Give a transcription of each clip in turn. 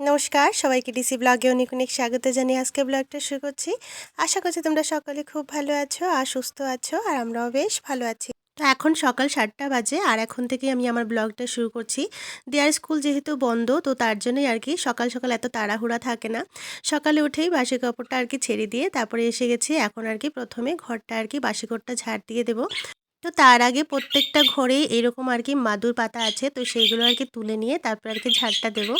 নমস্কার, সবাইকে ডিসি ব্লগে অনেক অনেক স্বাগত জানিয়ে আজকে ব্লগটা শুরু করছি। আশা করছি তোমরা সকলে খুব ভালো আছো আর সুস্থ আছো আর আমরাও বেশ ভালো আছি। তো এখন সকাল সাতটা বাজে আর এখন থেকে আমি আমার ব্লগটা শুরু করছি। দেয়ার স্কুল যেহেতু বন্ধ, তো তার জন্যই আর কি সকাল সকাল এত তাড়াহুড়া থাকে না। সকালে উঠেই বাসি কাপড়টা আর কি ছেড়ে দিয়ে তারপরে এসে গেছি। এখন আর কি প্রথমে ঘরটা আর কি বাসি ঘরটা ঝাড় দিয়ে দেবো। তো তার আগে প্রত্যেকটা ঘরেই এরকম আর কি মাদুর পাতা আছে, তো সেইগুলো আর কি তুলে নিয়ে তারপর আর কি ঝাড়টা দেবো।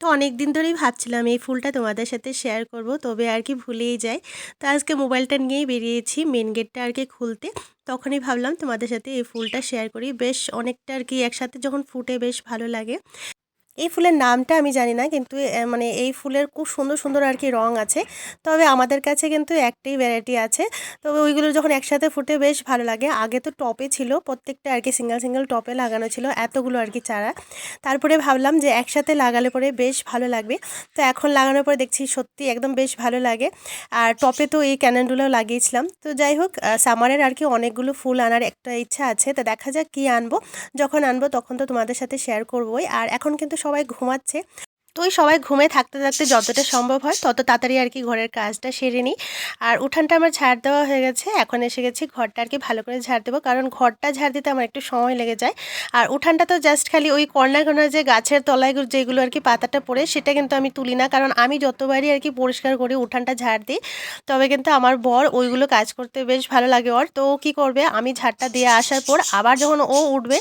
তো অনেক দিন ধরেই ভাবছিলাম এই ফুলটা তোমাদের সাথে শেয়ার করব, তবে আর কি ভুলেই যায় তো আজকে মোবাইলটা নিয়েই বেরিয়েছি মেন গেটটা আর কি খুলতে। তখনই ভাবলাম তোমাদের সাথে এই ফুলটা শেয়ার করি। বেশ অনেকটা আর কি একসাথে যখন ফুটে বেশ ভালো লাগে। এই ফুলের নামটা আমি জানি না, কিন্তু মানে এই ফুলের খুব সুন্দর সুন্দর আর কি রং আছে। তবে আমাদের কাছে কিন্তু একটাই ভ্যারাইটি আছে। তবে ওইগুলো যখন একসাথে ফুটে বেশ ভালো লাগে। আগে তো টপে ছিল, প্রত্যেকটা আর কি সিঙ্গেল সিঙ্গেল টপে লাগানো ছিল, এতগুলো আর কি চারা। তারপরে ভাবলাম যে একসাথে লাগালে পরে বেশ ভালো লাগবে। তো এখন লাগানোর পরে দেখছি সত্যি একদম বেশ ভালো লাগে। আর টপে তো এই ক্যানেলগুলো লাগিয়েছিলাম। তো যাই হোক সামারের আর কি অনেকগুলো ফুল আনার একটা ইচ্ছা আছে। তো দেখা যাক কী আনব। যখন আনব তখন তো তোমাদের সাথে শেয়ার করবোই। আর এখন কিন্তু সবাই ঘুমাচ্ছে। তো ওই সবাই ঘুমে থাকতে থাকতে যতটা সম্ভব হয় তত তাড়াতাড়ি আর কি ঘরের কাজটা সেরে নিই। আর উঠানটা আমার ঝাড় দেওয়া হয়ে গেছে, এখন এসে গেছি ঘরটা আর কি ভালো করে ঝাড় দেবো, কারণ ঘরটা ঝাড় দিতে আমার একটু সময় লেগে যায়। আর উঠানটা তো জাস্ট খালি ওই কর্নার কর্নার যে গাছের তলায় যেগুলো আর কি পাতাটা পড়ে সেটা কিন্তু আমি তুলি না, কারণ আমি যতবারই আর কি পরিষ্কার করি উঠানটা ঝাড় দিই। তবে কিন্তু আমার বর ওইগুলো কাজ করতে বেশ ভালো লাগে ওর। তো ও কী করবে, আমি ঝাড়টা দিয়ে আসার পর আবার যখন ও উঠবে,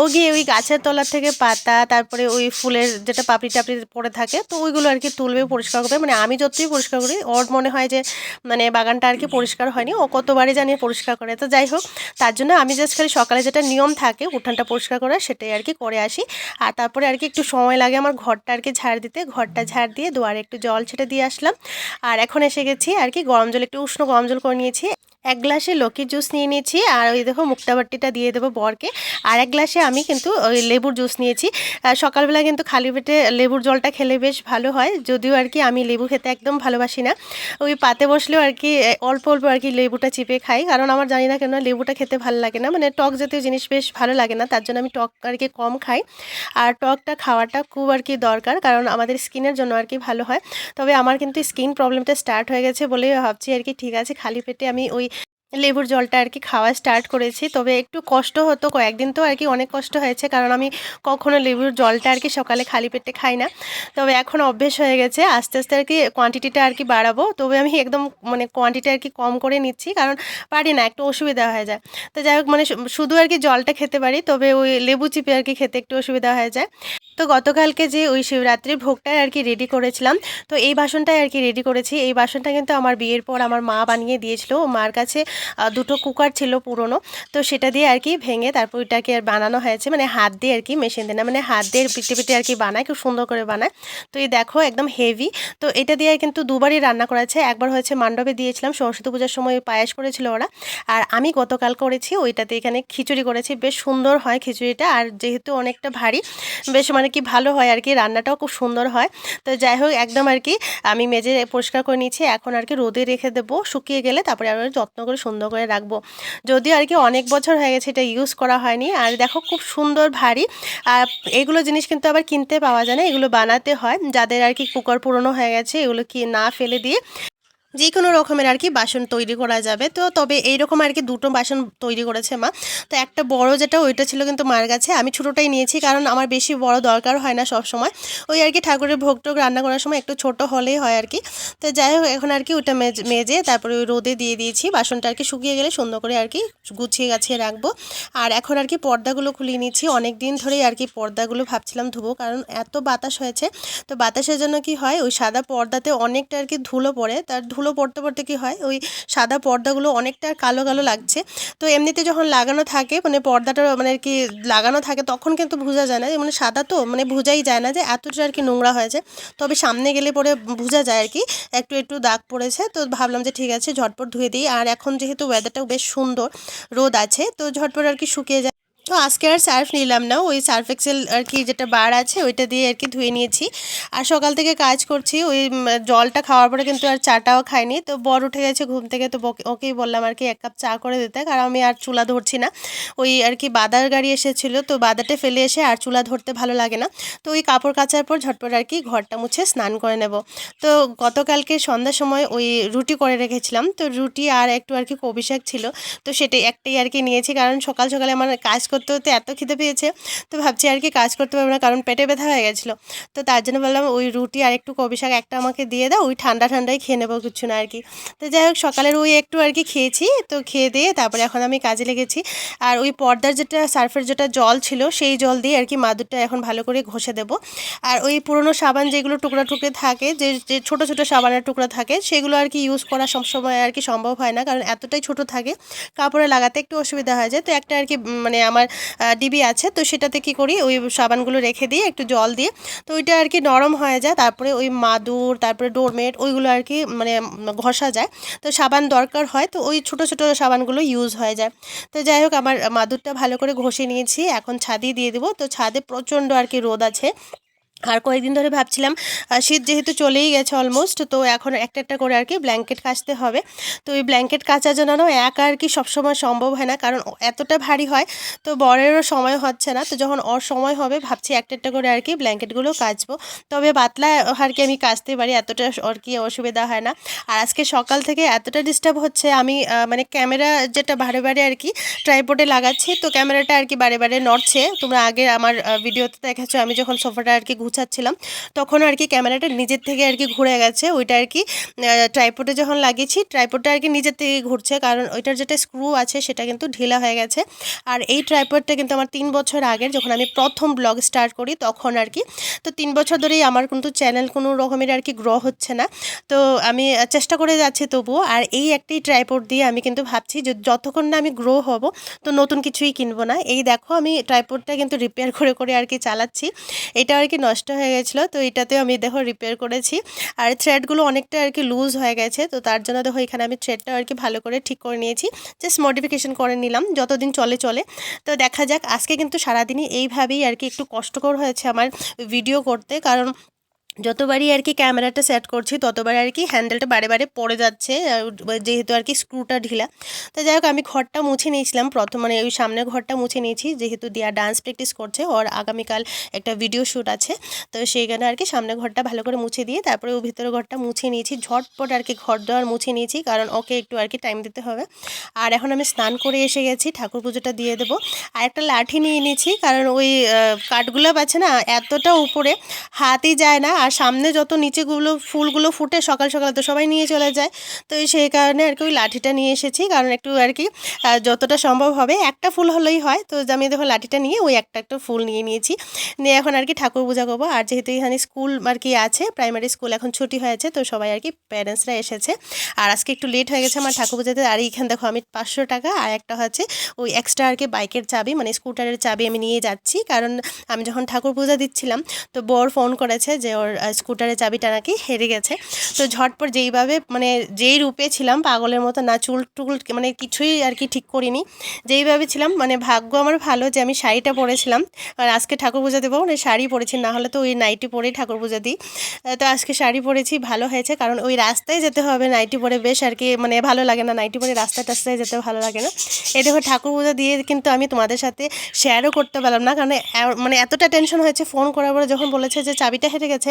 ও গিয়ে ওই গাছের তলার থেকে পাতা, তারপরে ওই ফুলের যেটা পাপড়ি টাপড়ি পড়ে থাকে, তো ওইগুলো আর কি তুলবে, পরিষ্কার করবে। মানে আমি যতই পরিষ্কার করি, ওর মনে হয় যে মানে বাগানটা আর কি পরিষ্কার হয়নি, ও কতবারই জানিয়ে পরিষ্কার করে। তো যাই হোক, তার জন্য আমি জাস্ট খালি সকালে যেটা নিয়ম থাকে, উঠানটা পরিষ্কার করা, সেটাই আর কি করে আসি। আর তারপরে আর কি একটু সময় লাগে আমার ঘরটা আর কি ঝাড় দিতে। ঘরটা ঝাড় দিয়ে দুয়ারে একটু জল ছেটে দিয়ে আসলাম। আর এখন এসে গেছি আর কি গরম জল, একটু উষ্ণ গরম জল করে নিয়েছি। এক গ্লাসে লকির জুস নিয়ে নিয়েছি, আর ওই দেখো মুক্তাবাটিটা দিয়ে দেবো বরকে। আর এক গ্লাসে আমি কিন্তু ওই লেবুর জুস নিয়েছি। সকালবেলা কিন্তু খালি পেটে লেবুর জলটা খেলে বেশ ভালো হয়, যদিও আর কি আমি লেবু খেতে একদম ভালোবাসি না। ওই পাতে বসলেও আর কি অল্প অল্প আর কি লেবুটা চিপে খাই, কারণ আমার জানি না কেন লেবুটা খেতে ভালো লাগে না। মানে টক জাতীয় জিনিস বেশ ভালো লাগে না, তার জন্য আমি টক আর কি কম খাই। আর টকটা খাওয়াটা খুব আর কি দরকার, কারণ আমাদের স্কিনের জন্য আর কি ভালো হয়। তবে আমার কিন্তু স্কিন প্রবলেমটা স্টার্ট হয়ে গেছে বলে ভাবছি আর কি, ঠিক আছে, খালি পেটে আমি ওই লেবুর জলটা আর কি খাওয়া স্টার্ট করেছি। তবে একটু কষ্ট হতো, কয়েকদিন তো আর কি অনেক কষ্ট হয়েছে, কারণ আমি কখনো লেবুর জলটা আর কি সকালে খালি পেটে খাই না। তবে এখন অভ্যেস হয়ে গেছে, আস্তে আস্তে আর কি কোয়ান্টিটিটা আর কি বাড়াবো। তবে আমি একদম মানে কোয়ান্টিটি আর কি কম করে নিচ্ছি, কারণ পারি না, একটু অসুবিধা হয়ে যায়। তো যাই হোক মানে শুধু আর কি জলটা খেতে পারি, তবে ওই লেবু চিপে আর কি খেতে একটু অসুবিধা হয়ে যায়। তো গতকালকে যে ওই শিবরাত্রির ভোগটাই আর কি রেডি করেছিলাম, তো এই বাসনটাই আর কি রেডি করেছি। এই বাসনটা কিন্তু আমার বিয়ের পর আমার মা বানিয়ে দিয়েছিল। মার কাছে দুটো কুকার ছিল পুরনো, তো সেটা দিয়ে আর কি ভেঙে তারপর ওইটাকে আর বানানো হয়েছে। মানে হাত দিয়ে আর কি মেশিন দিয়ে না মানে হাত দিয়ে পিটে পিটে আর কি বানায়, খুব সুন্দর করে বানায়। তো এই দেখো একদম হেভি তো এটা দিয়ে কিন্তু দুবারই রান্না করেছে একবার হয়েছে মান্ডবে দিয়েছিলাম, সরস্বতী পূজার সময় পায়েস করেছিল ওরা। আর আমি গতকাল করেছি, ওইটাতে এখানে খিচুড়ি করেছি। বেশ সুন্দর হয় খিচুড়িটা, আর যেহেতু অনেকটা ভারী, বেশ মানে কি ভালো হয় আর কি, রান্নাটাও খুব সুন্দর হয়। তো যাই হোক, একদম আর কি, আমি মেজে পরিষ্কার করে নিয়েছি, এখন আর কি রোদে রেখে দেবো, শুকিয়ে গেলে তারপরে আবার যত্ন করে সুন্দর করে রাখব। যদিও আর কি অনেক বছর হয়ে গেছে এটা ইউজ করা হয়নি, আর দেখো খুব সুন্দর ভারী, আর এগুলো জিনিস কিন্তু আবার কিনতে পাওয়া যায় না, এগুলো বানাতে হয়, যাদের আর কি কুকার পুরনো হয়ে গেছে, এগুলো কি না ফেলে দিয়ে যে কোনো রকমের আর কি বাসন তৈরি করা যাবে। তো তবে এইরকম আর কি দুটো বাসন তৈরি করেছে মা। তো একটা বড় যেটা, ওইটা ছিল কিন্তু মার কাছে। আমি ছোটোটাই নিয়েছি কারণ আমার বেশি বড় দরকার হয় না সব সময় ওই আর কি ঠাকুরের ভোগ টোগ রান্না করার সময় একটু ছোট হলেই হয় আর কি। তো যাই হোক, এখন আর কি ওটা মেজে তারপরে ওই রোদে দিয়ে দিয়েছি। বাসনটা আর কি শুকিয়ে গেলে সুন্দর করে আর কি গুছিয়ে গাছিয়ে রাখব। আর এখন আর কি পর্দাগুলো খুলিয়ে নিচ্ছি অনেক দিন ধরেই আর কি পর্দাগুলো ভাবছিলাম ধুবো কারণ এত বাতাস হয়েছে। তো বাতাসের জন্য কি হয়, ওই সাদা পর্দাতে অনেকটা আর কি ধুলো পড়ে। তার ধুলো পড়তে পড়তে কি হয়? ওই সাদা পর্দাগুলো অনেকটা কালো কালো লাগছে। তো এমনিতে যখন লাগানো থাকে মানে পর্দাটা মানে আর কি লাগানো থাকে, তখন কিন্তু বোঝা যায় না মানে সাদা তো মানে বোঝাই যায় না যে, এতটা আর কি নোংরা হয়েছে। তবে সামনে গেলে পরে বোঝা যায় আর কি, একটু একটু দাগ পড়েছে। তো ভাবলাম যে, ঠিক আছে, ঝটপট ধুয়ে দিই। আর এখন যেহেতু ওয়েদারটাও বেশ সুন্দর, রোদ আছে, তো ঝটপট আর কি শুকিয়ে যায়। তো আজকে আর সার্ফ নিলাম না। ওই সার্ফ এক্সেল আর কি যেটা বার আছে, ওইটা দিয়ে আর কি ধুয়ে নিয়েছি। আর সকাল থেকে কাজ করছি, ওই জলটা খাওয়ার পরে কিন্তু আর চাটাও খাইনি। তো বর উঠে গেছে ঘুম থেকে, তো ওকেই বললাম আর কি এক কাপ চা করে দিতে। কারণ আমি আর চুলা ধরছি না। ওই আর কি বাদার গাড়ি এসেছিল, তো বাদাটা ফেলে এসে আর চুলা ধরতে ভালো লাগে না। তো ওই কাপড় কাচার পর ঝটপট আর কি ঘরটা মুছে স্নান করে নেব। তো গতকালকে সন্ধ্যার সময় ওই রুটি করে রেখেছিলাম। তো রুটি আর একটু আর কি কবি শাক ছিল। তো সেটাই একটাই আর কি নিয়েছি। কারণ সকাল সকালে আমার কাজ করতে করতে এত খিদে পেয়েছে, তো ভাবছি আর কি কাজ করতে পারব না, কারণ পেটে ব্যথা হয়ে গেছিল। তো তার জন্য বললাম ওই রুটি আর একটু কবি শাক একটা আমাকে দিয়ে দাও, ওই ঠান্ডা ঠান্ডাই খেয়ে নেব কিছু না আর কি। তো যাই হোক, সকালের ওই একটু আর কি খেয়েছি, তো খেয়ে দিয়ে তারপরে এখন আমি কাজে লেগেছি। আর ওই পর্দার যেটা সার্ফের যেটা জল ছিল, সেই জল দিয়ে আর কি মাদুরটা এখন ভালো করে ঘষে দেবো। আর ওই পুরনো সাবান যেগুলো টুকরা টুকরে থাকে, যে যে ছোটো ছোটো সাবানের টুকরা থাকে, সেগুলো আর কি ইউজ করা সবসময় আর কি সম্ভব হয় না, কারণ এতটাই ছোট থাকে, কাপড়ে লাগাতে একটু অসুবিধা হয়ে যায়। তো একটা আর কি মানে আমার ডিবি আছে, তো সেটাতে কি করি? ওই সাবানগুলো রেখে দিয়ে একটু জল দিয়ে, তো ওইটা আর কি নরম হয়ে যায়, তারপরে ওই মাদুর, তারপরে ডোরমেট, ওইগুলো আর কি মানে ঘষা যায়। তো সাবান দরকার হয়, তো ওই ছোটো ছোটো সাবানগুলো ইউজ হয়ে যায়। তো যাই হোক, আমার মাদুরটা ভালো করে ঘষে নিয়েছি, এখন ছাদে দিয়ে দেবো। তো ছাদে প্রচণ্ড আর কি রোদ আছে আর কয়েকদিন ধরে ভাবছিলাম শীত যেহেতু চলেই গেছে অলমোস্ট তো এখন একটা একটা করে আর কি ব্ল্যাঙ্কেট কাচতে হবে। তো ওই ব্ল্যাঙ্কেট কাচার জন্য একা আর কি সবসময় সম্ভব হয় না, কারণ এতটা ভারী হয়, তো বরেরও সময় হচ্ছে না। তো যখন ওর সময় হবে, ভাবছি একটা একটা করে আর কি ব্ল্যাঙ্কেটগুলো কাচবো। তবে পাতলা আর কি আমি কাচতে পারি, এতটা আর কি অসুবিধা হয় না। আর আজকে সকাল থেকে এতটা ডিস্টার্ব হচ্ছে, আমি মানে ক্যামেরা যেটা বারে বারে আর কি ট্রাইপোডে লাগাচ্ছি, তো ক্যামেরাটা আর কি বারে বারে নড়ছে। তোমরা আগে আমার ভিডিওতে দেখেছ, আমি যখন সোফাটা আর কি গুছাচ্ছিলাম তখন আর কি ক্যামেরাটা নিজের থেকে আর কি ঘুরে গেছে। ওইটা আর কি ট্রাইপোডে যখন লাগিয়েছি ট্রাইপোডটা আর কি নিজের থেকে ঘুরছে, কারণ ওইটার যেটা স্ক্রু আছে সেটা কিন্তু ঢিলা হয়ে গেছে। আর এই ট্রাইপডটা কিন্তু আমার তিন বছর আগের, যখন আমি প্রথম ব্লগ স্টার্ট করি, তখন আর কি। তো তিন বছর ধরেই আমার কিন্তু চ্যানেল কোনো রকমের আর কি গ্রো হচ্ছে না। তো আমি চেষ্টা করে যাচ্ছি তবুও, আর এই একটি ট্রাইপড দিয়ে আমি কিন্তু ভাবছি যে যতক্ষণ না আমি গ্রো হব, তো নতুন কিছুই কিনবো না। এই দেখো, আমি ট্রাইপডটা কিন্তু রিপেয়ার করে করে আর কি চালাচ্ছি। এটা আর কি নষ্ট হয়ে গেছিল, তো এটাতেও আমি দেখো রিপেয়ার করেছি। আর থ্রেডগুলো অনেকটা আর কি লুজ হয়ে গেছে, তো তার জন্য দেখো এখানে আমি থ্রেডটা আর কি ভালো করে ঠিক করে নিয়েছি। জাস্ট মডিফিকেশন করে নিলাম, যতদিন চলে চলে। তো দেখা যাক, আজকে কিন্তু সারাদিনই এইভাবেই আর কি একটু কষ্টকর হয়েছে আমার ভিডিও করতে, কারণ যতবারই আর কি ক্যামেরাটা সেট করছি ততবার আর কি হ্যান্ডেলটা বারে বারে পড়ে যাচ্ছে যেহেতু আর কি স্ক্রুটা ঢিলা। তো যাই হোক, আমি ঘরটা মুছে নিয়েছিলাম। প্রথম মানে ওই সামনের ঘরটা মুছে নিয়েছি, যেহেতু দিয়া ডান্স প্র্যাকটিস করছে, ওর আগামীকাল একটা ভিডিও শ্যুট আছে। তো সেইখানে আর কি সামনের ঘরটা ভালো করে মুছে দিয়ে, তারপরে ওই ভিতরে ঘরটা মুছে নিয়েছি। ঝটপট আর কি ঘর দেওয়ার মুছে নিয়েছি, কারণ ওকে একটু আর কি টাইম দিতে হবে। আর এখন আমি স্নান করে এসে গেছি, ঠাকুর পুজোটা দিয়ে দেবো। আর একটা লাঠি নিয়ে নিয়েছি কারণ ওই কাঠগুলো আছে না, এতটা উপরে, হাতই যায় না। আর সামনে যত নিচেগুলো ফুলগুলো ফুটে সকাল সকাল তো সবাই নিয়ে চলে যায়। তো সেই কারণে আর কি ওই লাঠিটা নিয়ে এসেছি। কারণ একটু আর কি যতটা সম্ভব হবে, একটা ফুল হলেই হয়। তো আমি দেখো লাঠিটা নিয়ে ওই একটা একটা ফুল নিয়ে নিয়েছি। নিয়ে এখন আর কি ঠাকুর পূজা করব। আর যেহেতু এখানে স্কুল আর কি আছে, প্রাইমারি স্কুল এখন ছুটি হয়েছে, তো সবাই আর কি প্যারেন্টসরা এসেছে। আর আজকে একটু লেট হয়ে গেছে আমার ঠাকুর পূজাতে। আর এইখানে দেখো আমি পাঁচশো টাকা আর একটা হচ্ছে ওই এক্সট্রা আর কি বাইকের চাবি মানে স্কুটারের চাবি আমি নিয়ে যাচ্ছি। কারণ আমি যখন ঠাকুর পূজা দিচ্ছিলাম, তো বর ফোন করেছে যে ওর আহ, স্কুটারের চাবিটা নাকি হেরে গেছে। তো ঝটপট যেইভাবে মানে যেই রূপে ছিলাম পাগলের মতো না চুল টুল মানে কিছুই আর কি ঠিক করিনি। যেইভাবে ছিলাম মানে ভাগ্য আমার ভালো যে আমি শাড়িটা পরেছিলাম। আর আজকে ঠাকুর পূজা দেবো মানে শাড়ি পরেছি না হলে তো ওই নাইটি পরেই ঠাকুর পূজা দিই। তো আজকে শাড়ি পরেছি ভালো হয়েছে কারণ ওই রাস্তায় যেতে হবে নাইটি পরে বেশ আর কি মানে ভালো লাগে না নাইটি পরে রাস্তায় টাস্তায় যেতে ভালো লাগে না। এই দেখো ঠাকুর পূজা দিয়ে কিন্তু আমি তোমাদের সাথে শেয়ারও করতে পারলাম না কারণ মানে এতটা টেনশন হয়েছে ফোন করার পরে যখন বলেছে যে চাবিটা হেরে গেছে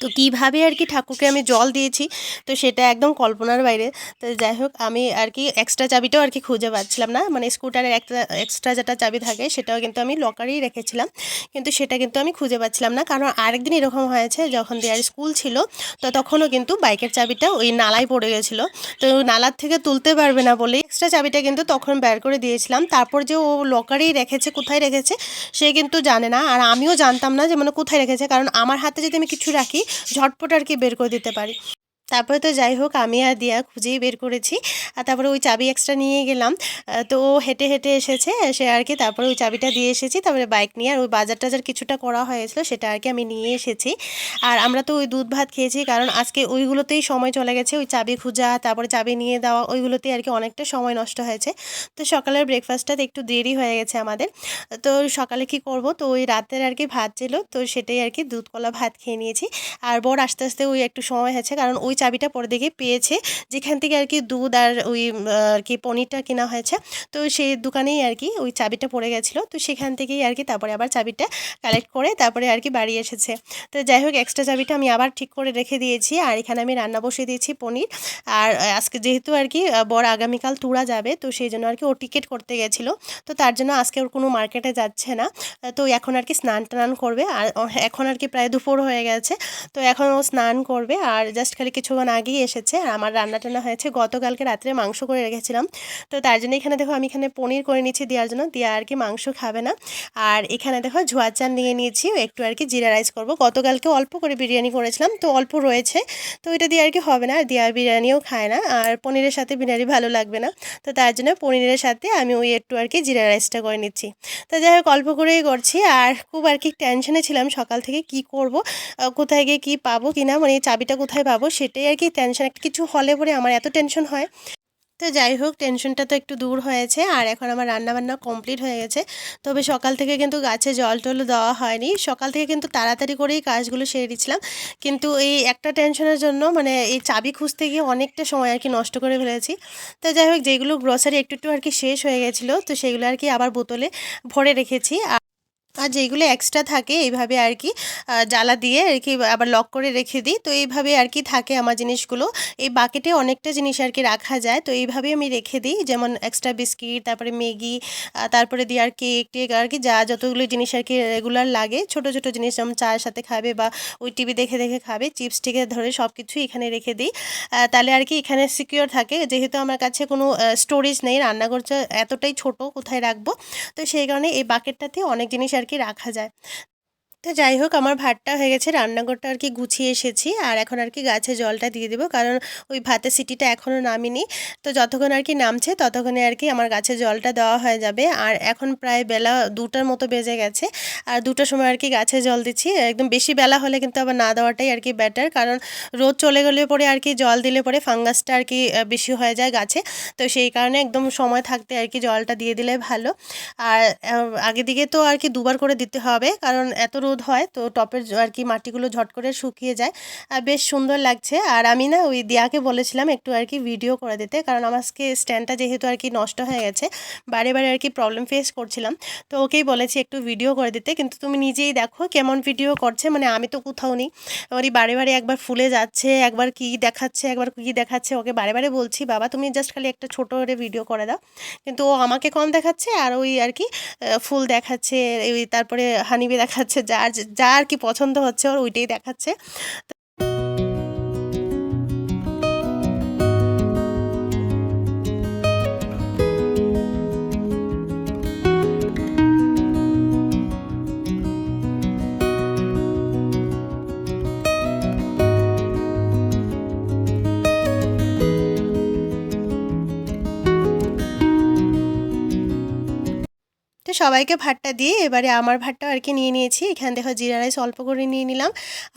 তো কীভাবে আর কি ঠাকুরকে আমি জল দিয়েছি, তো সেটা একদম কল্পনার বাইরে। তো যাই হোক, আমি আর কি এক্সট্রা চাবিটাও আর কি খুঁজে পাচ্ছিলাম না মানে স্কুটারের একটা এক্সট্রা যেটা চাবি থাকে সেটাও কিন্তু আমি লকারেই রেখেছিলাম। কিন্তু সেটা কিন্তু আমি খুঁজে পাচ্ছিলাম না, কারণ আরেকদিন এরকম হয়েছে যখন দেয়ার স্কুল ছিল, তো তখনও কিন্তু বাইকের চাবিটা ওই নালায় পড়ে গেছিল। তো নালার থেকে তুলতে পারবে না বলে এক্সট্রা চাবিটা কিন্তু তখন বের করে দিয়েছিলাম। তারপর যে ও লকারেই রেখেছে, কোথায় রেখেছে, সে কিন্তু জানে না। আর আমিও জানতাম না যে মানে কোথায় রেখেছে, কারণ আমার হাতে যদি আমি কিছু রাখি ঝটপট আর কি বের করে দিতে পারি। তারপরে তো যাই হোক, আমি আর দিয়া খুঁজেই বের করেছি। আর তারপরে ওই চাবি এক্সট্রা নিয়ে গেলাম। তো ও হেঁটে হেঁটে এসেছে সে আর কি তারপরে ওই চাবিটা দিয়ে এসেছি। তারপরে বাইক নিয়ে আর ওই বাজার টাজার কিছুটা করা হয়েছিল, সেটা আর কি আমি নিয়ে এসেছি। আর আমরা তো ওই দুধ ভাত খেয়েছি, কারণ আজকে ওইগুলোতেই সময় চলে গেছে। ওই চাবি খোঁজা, তারপরে চাবি নিয়ে দেওয়া ওইগুলোতেই আর কি অনেকটা সময় নষ্ট হয়েছে। তো সকালের ব্রেকফাস্টটাতে একটু দেরি হয়ে গেছে আমাদের। তো সকালে কি করব? তো ওই রাতের আর কি ভাত ছিল, তো সেটাই আর কি দুধ কলা ভাত খেয়ে নিয়েছি। আর বর আস্তে আস্তে ওই একটু সময় হয়েছে, কারণ ওই চাবিটা পরে দেখে পেয়েছে। যেখান থেকে আর কি দুধ আর ওই আর কি পনিরটা কেনা হয়েছে। তো সেই দোকানেই আর কি ওই চাবিটা পড়ে গেছিল। তো সেখান থেকেই আর কি তারপরে আবার চাবিটা কালেক্ট করে তারপরে আর কি বাড়ি এসেছে। তো যাই হোক এক্সট্রা চাবিটা আমি আবার ঠিক করে রেখে দিয়েছি। আর এখানে আমি রান্না বসিয়ে দিয়েছি পনির। আর আজকে যেহেতু আর কি বর আগামীকাল তুরা যাবে, তো সেই জন্য আর কি ও টিকিট করতে গেছিল। তো তার জন্য আজকে ওর কোনো মার্কেটে যাচ্ছে না। তো এখন আর কি স্নান টান করবে। আর এখন আর কি প্রায় দুপুর হয়ে গেছে। তো এখন ও স্নান করবে। আর জাস্ট খালি কিছুক্ষণ আগেই এসেছে আর আমার রান্না টান্না হয়েছে। গতকালকে রাত্রে মাংস করে রেখেছিলাম। তো তার জন্য এখানে দেখো আমি এখানে পনির করে নিচ্ছি দেওয়ার জন্য। দিয়া আর কি মাংস খাবে না। আর এখানে দেখো ঝোয়া চাল নিয়ে নিয়েছি। একটু আর কি জিরা রাইস করব। গতকালকে অল্প করে বিরিয়ানি করেছিলাম, তো অল্প রয়েছে। তো এটা দিয়ে আর কি হবে না। আর দিয়া বিরিয়ানিও খায় না। আর পনিরের সাথে বিরিয়ানি ভালো লাগবে না। তো তার জন্য পনিরের সাথে আমি ওই একটু আর কি জিরা রাইসটা করে নিচ্ছি। তো যাই হোক, অল্প করেই করছি। আর খুব আর কি টেনশনে ছিলাম সকাল থেকে কি করব কোথায় গিয়ে কি পাবো কি না মানে চাবিটা কোথায় পাবো সেটাই আর কি টেনশন একটা কিছু হলে পরে আমার এত টেনশন হয়। তো যাই হোক টেনশনটা তো একটু দূর হয়েছে আর এখন আমার রান্নাবান্না কমপ্লিট হয়ে গেছে। তবে সকাল থেকে কিন্তু গাছে জল টল দেওয়া হয়নি। সকাল থেকে কিন্তু তাড়াতাড়ি করেই কাজগুলো সেরে দিচ্ছিলাম কিন্তু এই একটা টেনশনের জন্য মানে এই চাবি খুঁজতে গিয়ে অনেকটা সময় আর কি নষ্ট করে ফেলেছি। তো যাই হোক, যেগুলো গ্রসারি একটু একটু আর কি শেষ হয়ে গেছিল, তো সেগুলো আর কি আবার বোতলে ভরে রেখেছি। আর যেইগুলো এক্সট্রা থাকে এইভাবে আর কি জ্বালা দিয়ে আর কি আবার লক করে রেখে দিই। তো এইভাবে আর কি থাকে আমার জিনিসগুলো। এই বাকেটে অনেকটা জিনিস আর কি রাখা যায়। তো এইভাবে আমি রেখে দিই। যেমন এক্সট্রা বিস্কিট তারপরে ম্যাগি তারপরে দিয়ে আর কেক টেক আর কি যা যতগুলো জিনিস আর কি রেগুলার লাগে। ছোট ছোট জিনিস যেমন চায়ের সাথে খাবে বা ওই টিভি দেখে দেখে খাবে চিপস থেকে ধরে সব কিছুই এখানে রেখে দিই। তাহলে আর কি এখানে সিকিওর থাকে। যেহেতু আমার কাছে কোনো স্টোরেজ নেই, রান্নাঘরটা এতটাই ছোট কোথায় রাখব? তো সেই কারণে এই বাকেটটাতে অনেক জিনিস আর কি রাখা যায়। তো যাই হোক, আমার ভাতটা হয়ে গেছে, রান্নাঘরটা আর কি গুছিয়ে এসেছি। আর এখন আর কি গাছে জলটা দিয়ে দেবো, কারণ ওই ভাতের সিটিটা এখনও নামিনি। তো যতক্ষণ আর কি নামছে, ততক্ষণে আর কি আমার গাছে জলটা দেওয়া হয়ে যাবে। আর এখন প্রায় বেলা দুটার মতো বেজে গেছে, আর দুটোর সময় আর কি গাছে জল দিচ্ছি। একদম বেশি বেলা হলে কিন্তু আবার না দেওয়াটাই আর কি বেটার কারণ রোদ চলে গেলে পরে আর কি জল দিলে পরে ফাঙ্গাসটা আর কি বেশি হয়ে যায় গাছে। তো সেই কারণে একদম সময় থাকতে আর কি জলটা দিয়ে দিলে ভালো। আর আগে দিকে তো আর কি দুবার করে দিতে হবে, কারণ এত রোদ হয়, তো টপের আর কি মাটিগুলো ঝট করে শুকিয়ে যায়। আর বেশ সুন্দর লাগছে। আর আমি না ওই দিয়াকে বলেছিলাম একটু আর কি ভিডিও করে দিতে, কারণ আমাকে স্ট্যান্ডটা যেহেতু আর কি নষ্ট হয়ে গেছে, বারে বারে আর কি প্রবলেম ফেস করছিলাম। তো ওকেই বলেছি একটু ভিডিও করে দিতে, কিন্তু তুমি নিজেই দেখো কেমন ভিডিও করছে মানে আমি তো কোথাও নেই। ওরই বারে বারে একবার ফুলে যাচ্ছে, একবার কি দেখাচ্ছে, একবার কি দেখাচ্ছে, ওকে বারে বারে বলছি, বাবা, তুমি জাস্ট খালি একটা ছোটো করে ভিডিও করে দাও। কিন্তু ও আমাকে কম দেখাচ্ছে, আর ওই আর কি ফুল দেখাচ্ছে ওই তারপরে হানিবি দেখাচ্ছে যার যা আর কি পছন্দ হচ্ছে ওর ওইটাই দেখাচ্ছে। সবাইকে ভাতটা দিয়ে এবারে আমার ভাতটা আর কি নিয়ে নিয়েছি। এখানে দেখো জিরা রাইস অল্প করে নিয়ে নিলাম।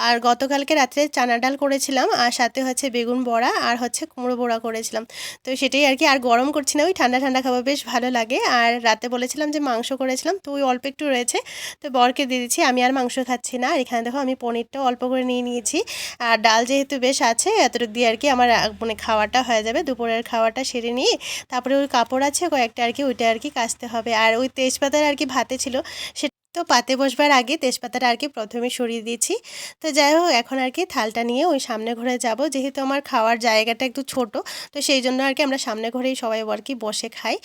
আর গতকালকে রাত্রে চানা ডাল করেছিলাম আর সাথে হচ্ছে বেগুন বড়া আর হচ্ছে কুমড়ো বড়া করেছিলাম। তো সেটাই আর কি, আর গরম করছি না। ওই ঠান্ডা ঠান্ডা খাবার বেশ ভালো লাগে। আর রাতে বলেছিলাম যে মাংস করেছিলাম, তো ওই অল্প একটু রয়েছে। তো বরকে দিয়ে দিচ্ছি, আমি আর মাংস খাচ্ছি না। আর এখানে দেখো আমি পনিরটাও অল্প করে নিয়ে নিয়েছি। আর ডাল যেহেতু বেশ আছে, এতটুকু দিয়ে আর কি আমার মানে খাওয়াটা হয়ে যাবে। দুপুরের খাওয়াটা সেরে নিয়ে তারপরে ওই কাপড় আছে কয়েকটা আর কি, ওইটা আর কি কাচতে হবে। আর ওই তেজপাতার আর কি ভাতে ছিল সে তো পাতে বসবার আগে তেজপাতাটা আর কি প্রথমে সরিয়ে দিয়েছি। তো যাই হোক, এখন আর কি থালটা নিয়ে ওই সামনে ঘরে যাব। যেহেতু আমার খাওয়ার জায়গাটা একটু ছোট, তো সেই জন্য আর কি আমরা সামনে ঘরেই সবাই আর কি বসে খাই।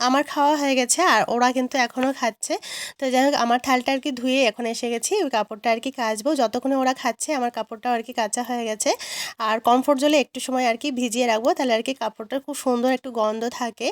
আমার খাওয়া হয়ে গেছে আর ওরা কিন্তু এখনও খাচ্ছে তো যাই হোক আমার থালটা আর কি ধুয়ে এখন এসে গেছি ওই কাপড়টা আর কি কাচবো যতক্ষণে ওরা খাচ্ছে আমার কাপড়টাও আর কি কাচা হয়ে গেছে আর কমফোর্ট জলে একটু সময় আর কি ভিজিয়ে রাখব তাহলে আর কি কাপড়টা খুব সুন্দর একটু গন্ধ থাকে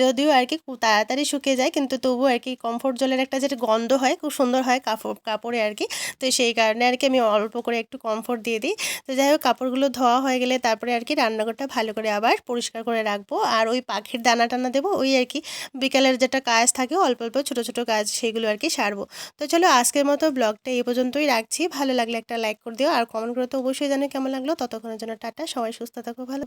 যদিও আর কি তাড়াতাড়ি শুকিয়ে যায় কিন্তু তবুও আর কি কমফোর্ট জলের একটা যেটা গন্ধ হয় খুব সুন্দর হয় কাপড় কাপড়ে আর কি তো সেই কারণে আর কি আমি অল্প করে একটু কমফোর্ট দিয়ে দিই তো যাই হোক কাপড়গুলো ধোয়া হয়ে গেলে তারপরে আর কি রান্নাঘরটা ভালো করে আবার পরিষ্কার করে রাখব আর ওই পাখির দানা টানা দেবো ওই আর কি বিকালের যেটা কাজ থাকে, অল্প অল্প ছোটো ছোটো কাজ সেগুলো আর কি সারবো। তো চলো আজকের মতো ব্লগটা এই পর্যন্তই রাখছি। ভালো লাগলে একটা লাইক করে দিও, আর কমেন্ট করে তো অবশ্যই জানো কেমন লাগল। ততক্ষণের জন্য টাটা, সবাই সুস্থ থাকো, ভালো